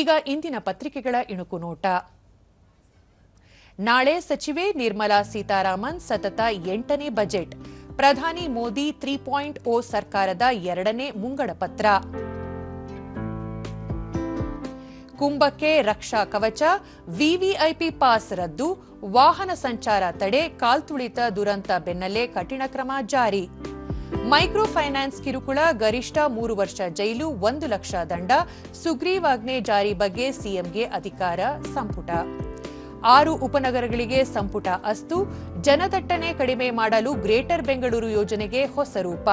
ಈಗ ಇಂದಿನ ಪತ್ರಿಕೆಗಳ ಇಣುಕು ನೋಟ. ನಾಳೆ ಸಚಿವೆ ನಿರ್ಮಲಾ ಸೀತಾರಾಮನ್ ಸತತ ಎಂಟನೇ ಬಜೆಟ್. ಪ್ರಧಾನಿ ಮೋದಿ ತ್ರೀ ಪಾಯಿಂಟ್ ಓ ಸರ್ಕಾರದ ಎರಡನೇ ಮುಂಗಡ ಪತ್ರ. ಕುಂಭಕ್ಕೆ ರಕ್ಷಾ ಕವಚ, ವಿವಿಐಪಿ ಪಾಸ್ ರದ್ದು, ವಾಹನ ಸಂಚಾರ ತಡೆ, ಕಾಲ್ತುಳಿತ ದುರಂತ ಬೆನ್ನಲ್ಲೇ ಕಠಿಣ ಕ್ರಮ ಜಾರಿ. ಮೈಕ್ರೋ ಫೈನಾನ್ಸ್ ಕಿರುಕುಳ ಗರಿಷ್ಠ ಮೂರು ವರ್ಷ ಜೈಲು, ಒಂದು ಲಕ್ಷ ದಂಡ. ಸುಗ್ರೀವಾಜ್ಞೆ ಜಾರಿ ಬಗ್ಗೆ ಸಿಎಂಗೆ ಅಧಿಕಾರ ಸಂಪುಟ. ಆರು ಉಪನಗರಗಳಿಗೆ ಸಂಪುಟ ಅಸ್ತು. ಜನದಟ್ಟಣೆ ಕಡಿಮೆ ಮಾಡಲು ಗ್ರೇಟರ್ ಬೆಂಗಳೂರು ಯೋಜನೆಗೆ ಹೊಸ ರೂಪ.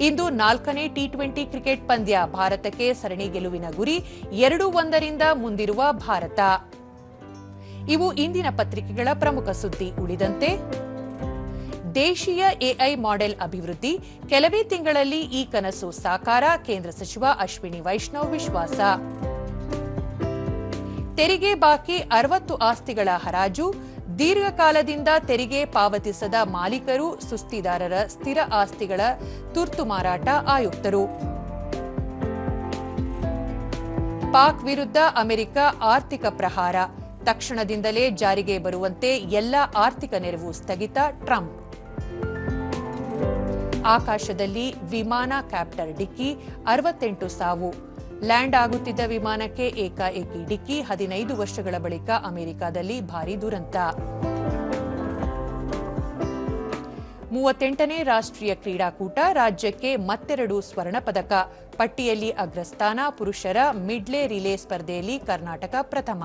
ಇಂದು ನಾಲ್ಕನೇ ಟಿ ಟ್ವೆಂಟಿ ಕ್ರಿಕೆಟ್ ಪಂದ್ಯ ಭಾರತಕ್ಕೆ ಸರಣಿ ಗೆಲುವಿನ ಗುರಿ, ಎರಡು ಒಂದರಿಂದ ಮುಂದಿರುವ ಭಾರತ. ಇವು ಇಂದಿನ ಪತ್ರಿಕೆಗಳ ಪ್ರಮುಖ ಸುದ್ದಿ ಉಳಿದಂತೆ ದೇಶೀಯ ಎಐ ಮಾಡೆಲ್ ಅಭಿವೃದ್ಧಿ. ಕೆಲವೇ ತಿಂಗಳಲ್ಲಿ ಈ ಕನಸು ಸಾಕಾರ. ಕೇಂದ್ರ ಸಚಿವ ಅಶ್ವಿನಿ ವೈಷ್ಣವ್ ವಿಶ್ವಾಸ. ತೆರಿಗೆ ಬಾಕಿ ಅರವತ್ತು ಆಸ್ತಿಗಳ ಹರಾಜು. ದೀರ್ಘಕಾಲದಿಂದ ತೆರಿಗೆ ಪಾವತಿಸದ ಮಾಲೀಕರು, ಸುಸ್ತಿದಾರರ ಸ್ಥಿರ ಆಸ್ತಿಗಳ ತುರ್ತು ಮಾರಾಟ ಆಯುಕ್ತರು. ಪಾಕ್ ವಿರುದ್ಧ ಅಮೆರಿಕ ಆರ್ಥಿಕ ಪ್ರಹಾರ. ತಕ್ಷಣದಿಂದಲೇ ಜಾರಿಗೆ ಬರುವಂತೆ ಎಲ್ಲ ಆರ್ಥಿಕ ನೆರವು ಸ್ಥಗಿತ ಟ್ರಂಪ್. ಆಕಾಶದಲ್ಲಿ ವಿಮಾನ ಕ್ಯಾಪ್ಟರ್ ಡಿಕ್ಕಿ ಅರವತ್ತೆಂಟು ಸಾವು. ಲ್ಯಾಂಡ್ ಆಗುತ್ತಿದ್ದ ವಿಮಾನಕ್ಕೆ ಏಕಾಏಕಿ ಡಿಕ್ಕಿ ಹದಿನೈದು ವರ್ಷಗಳ ಬಳಿಕ ಅಮೆರಿಕದಲ್ಲಿ ಭಾರೀ ದುರಂತ. ಮೂವತ್ತೆಂಟನೇ ರಾಷ್ಟ್ರೀಯ ಕ್ರೀಡಾಕೂಟ ರಾಜ್ಯಕ್ಕೆ ಮತ್ತೆರಡು ಸ್ವರ್ಣ ಪದಕ. ಪಟ್ಟಿಯಲ್ಲಿ ಅಗ್ರಸ್ಥಾನ ಪುರುಷರ ಮಿಡ್ಲೆ ರಿಲೇ ಸ್ಪರ್ಧೆಯಲ್ಲಿ ಕರ್ನಾಟಕ ಪ್ರಥಮ.